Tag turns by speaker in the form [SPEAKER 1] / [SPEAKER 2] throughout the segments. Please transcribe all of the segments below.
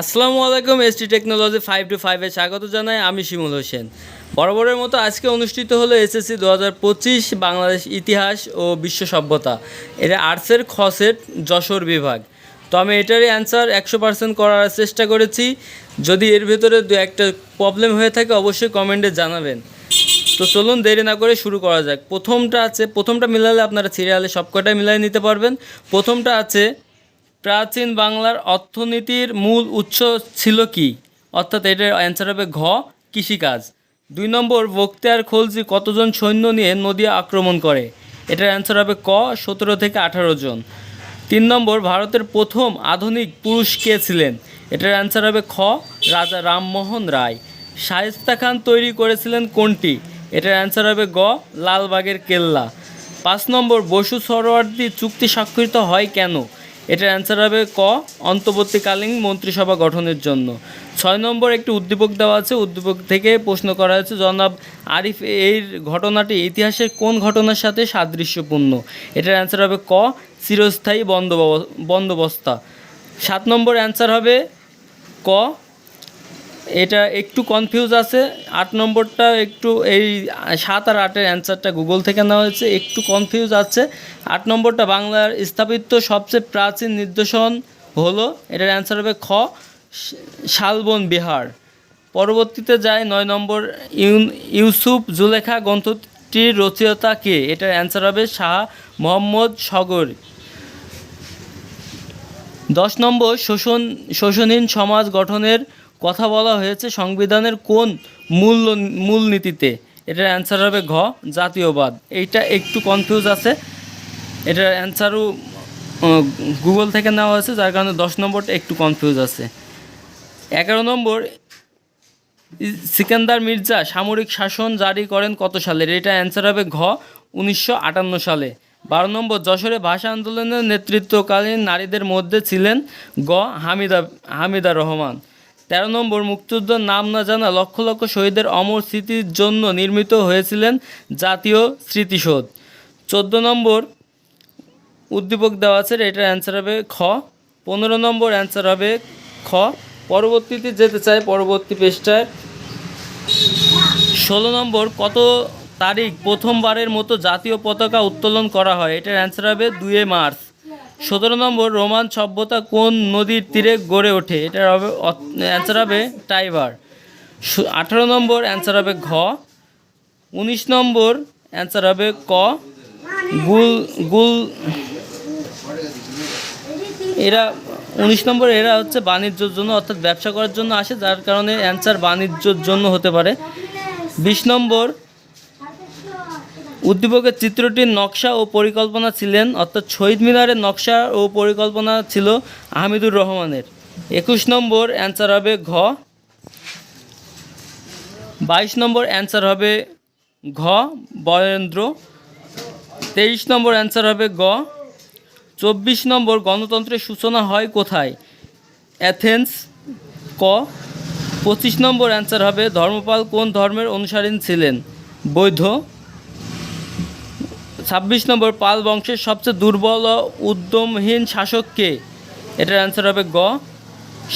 [SPEAKER 1] আসসালামু আলাইকুম ST technology five two ফাইভে স্বাগত জানাই, আমি শিমুল হোসেন। বরাবরের মতো আজকে অনুষ্ঠিত হলো এসএসসি দু হাজার পঁচিশ বাংলাদেশ ইতিহাস ও বিশ্ব সভ্যতা। এটা আর্টসের খসেট যশোর বিভাগ। তো আমি এটারই অ্যান্সার একশো পার্সেন্ট করার চেষ্টা করেছি। যদি এর ভেতরে দু একটা প্রবলেম হয়ে থাকে, অবশ্যই কমেন্টে জানাবেন। তো চলুন দেরি না করে শুরু করা যাক। প্রথমটা আছে, প্রথমটা মিলালে আপনারা সিরিয়ালে সবকটাই মিলাই নিতে পারবেন। প্রথমটা আছে প্রাচীন বাংলার অর্থনীতির মূল উৎস ছিল কি? অর্থাৎ এটার অ্যান্সার হবে ঘ, কৃষিকাজ। দুই নম্বর, বক্তিয়ার খলজি কতজন সৈন্য নিয়ে নদিয়া আক্রমণ করে? এটার অ্যান্সার হবে ক, সতেরো থেকে আঠারো জন। তিন নম্বর, ভারতের প্রথম আধুনিক পুরুষ কে ছিলেন? এটার অ্যান্সার হবে খ, রাজা রামমোহন রায়। শায়েস্তা খান তৈরি করেছিলেন কোনটি? এটার অ্যান্সার হবে গ, লালবাগের কেল্লা। পাঁচ নম্বর, বসু সরোয়ার্দী চুক্তি স্বাক্ষরিত হয় কেন? এটার অ্যান্সার হবে ক, অন্তর্বর্তীকালীন মন্ত্রিসভা গঠনের জন্য। ছয় নম্বর একটি উদ্দীপক দেওয়া আছে, উদ্দীপক থেকে প্রশ্ন করা হয়েছে, জনাব আরিফ, এর ঘটনাটি ইতিহাসের কোন ঘটনার সাথে সাদৃশ্যপূর্ণ? এটার অ্যান্সার হবে ক, চিরস্থায়ী বন্দোব, বন্দোবস্তা। সাত নম্বর অ্যান্সার হবে ক এটা একটু কনফিউজ আছে। আট নম্বরটা একটু এই সাত আর আটের অ্যান্সারটা গুগল থেকে নেওয়া হয়েছে, একটু কনফিউজ আছে। আট নম্বরটা বাংলার স্থাপিত সবচেয়ে প্রাচীন নির্দেশন হলো, এটার অ্যান্সার হবে খ, শালবন বিহার। পরবর্তীতে যায় নয় নম্বর ইউসুফ জুলেখা গ্রন্থটির রচয়িতা কে? এটার অ্যান্সার হবে শাহ মোহাম্মদ সগর। দশ নম্বর, শোষণ, শোষণহীন সমাজ গঠনের কথা বলা হয়েছে সংবিধানের কোন মূল, মূলনীতিতে। এটার অ্যান্সার হবে ঘ, জাতীয়বাদ। এইটা একটু কনফিউজ আছে। এটার অ্যান্সারও গুগল থেকে নেওয়া হয়েছে, যার কারণে দশ নম্বরটা একটু কনফিউজ আছে। এগারো নম্বর সিকান্দার মির্জা সামরিক শাসন জারি করেন কত সালের এটা অ্যান্সার হবে ঘ, উনিশশো আটান্ন সালে। বারো নম্বর, যশোরে ভাষা আন্দোলনের নেতৃত্বকালীন নারীদের মধ্যে ছিলেন গ, হামিদা হামিদা রহমান। তেরো নম্বর, মুক্তিযুদ্ধের নাম না জানা লক্ষ লক্ষ শহীদের অমর স্মৃতির জন্য নির্মিত হয়েছিলেন জাতীয় স্মৃতিসৌধ। চোদ্দ নম্বর, উদ্দীপক দেওয়া আছে, এটার অ্যান্সার হবে খ। পনেরো নম্বর অ্যান্সার হবে খ। পরবর্তীতে যেতে চাই, পরবর্তী পৃষ্ঠায়। ষোলো নম্বর, কত তারিখ প্রথমবারের মতো জাতীয় পতাকা উত্তোলন করা হয়? এটার অ্যান্সার হবে দুয়ে মার্চ। সতেরো নম্বর রোমান সভ্যতা কোন নদীর তীরে গড়ে ওঠে? এটার হবে অ্যান্সার হবে টাইবার। আঠারো নম্বর অ্যান্সার হবে ঘ। উনিশ নম্বর অ্যান্সার হবে ক। গুল গুল এরা উনিশ নম্বর এরা হচ্ছে বাণিজ্যর জন্য, অর্থাৎ ব্যবসা করার জন্য আসে, যার কারণে অ্যান্সার বাণিজ্যর জন্য হতে পারে। বিশ নম্বর উদ্দীপকের চিত্রটির নকশা ও পরিকল্পনা ছিলেন, অর্থাৎ শহীদ মিনারের নকশা ও পরিকল্পনা ছিল আহমেদুর রহমানের। একুশ নম্বর অ্যান্সার হবে ঘ। বাইশ নম্বর অ্যান্সার হবে ঘ, বরেন্দ্র। তেইশ নম্বর অ্যান্সার হবে গ। চব্বিশ নম্বর গণতন্ত্রের সূচনা হয় কোথায়? অ্যাথেন্স। ক। পঁচিশ নম্বর অ্যান্সার হবে ধর্মপাল কোন ধর্মের অনুসারী ছিলেন? বৈধ। ছাব্বিশ নম্বর পাল বংশের সবচেয়ে দুর্বল ও উদ্যমহীন শাসক কে? এটার অ্যান্সার হবে গ।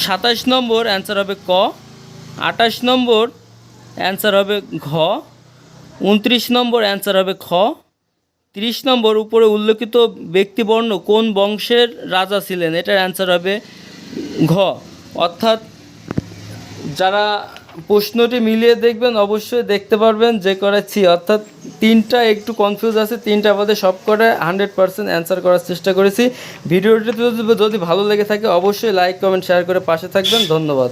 [SPEAKER 1] সাতাশ নম্বর অ্যান্সার হবে ক। আঠাশ নম্বর অ্যান্সার হবে ঘ। উনত্রিশ নম্বর অ্যান্সার হবে খ। তিরিশ নম্বর উপরে উল্লেখিত ব্যক্তিবর্ণ কোন বংশের রাজা ছিলেন? এটার অ্যান্সার হবে ঘ। অর্থাৎ যারা প্রশ্নটি মিলিয়ে দেখবেন, অবশ্যই দেখতে পারবেন যে করাচ্ছি অর্থাৎ তিনটা একটু কনফিউজ আছে, তিনটা আমাদের সব করে হান্ড্রেড পার্সেন্ট অ্যান্সার করার চেষ্টা করেছি। ভিডিওটি যদি যদি ভালো লেগে থাকে, অবশ্যই লাইক কমেন্ট শেয়ার করে পাশে থাকবেন। ধন্যবাদ।